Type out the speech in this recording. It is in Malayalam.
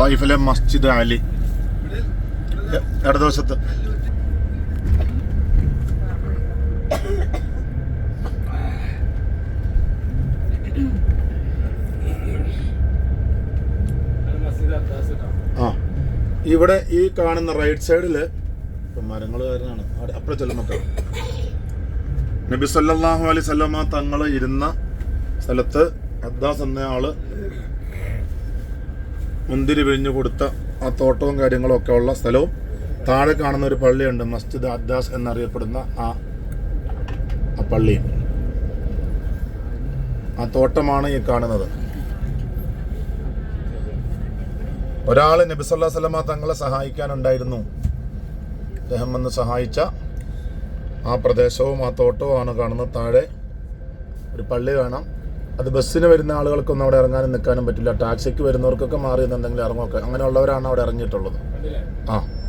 ത്വായിഫിലെ മസ്ജിദ് അലി. ഇടതുവശത്ത്. ആ ഇവിടെ ഈ കാണുന്ന റൈറ്റ് സൈഡിൽ മരങ്ങൾ കാരനാണ് അപ്പുറം ചെല്ലുമ്പോൾ നബി സല്ലല്ലാഹു അലൈഹി സ്വലമ തങ്ങൾ ഇരുന്ന സ്ഥലത്ത് അദ്ദാസ് എന്ന ആൾ മുന്തിരി വിഴിഞ്ഞു കൊടുത്ത ആ തോട്ടവും കാര്യങ്ങളും ഒക്കെ ഉള്ള സ്ഥലവും താഴെ കാണുന്ന ഒരു പള്ളിയുണ്ട് മസ്ജിദ് അദ്ദാസ് എന്നറിയപ്പെടുന്ന ആ ആ പള്ളി ആ തോട്ടമാണ് ഈ കാണുന്നത്. ഒരാൾ നബി സ്വലമ തങ്ങളെ സഹായിക്കാനുണ്ടായിരുന്നു. അദ്ദേഹം വന്ന് സഹായിച്ച ആ പ്രദേശവും ആ തോട്ടവുമാണ് കാണുന്നത്. താഴെ ഒരു പള്ളി കാണാം അത് ബസ്സിന് വരുന്ന ആളുകൾക്കൊന്നും അവിടെ ഇറങ്ങാനും നിൽക്കാനും പറ്റില്ല. ടാക്സിക്ക് വരുന്നവർക്കൊക്കെ മാറി എന്തെങ്കിലും ഇറങ്ങുമൊക്കെ. അങ്ങനെയുള്ളവരാണ് അവിടെ ഇറങ്ങിയിട്ടുള്ളത്. ആ.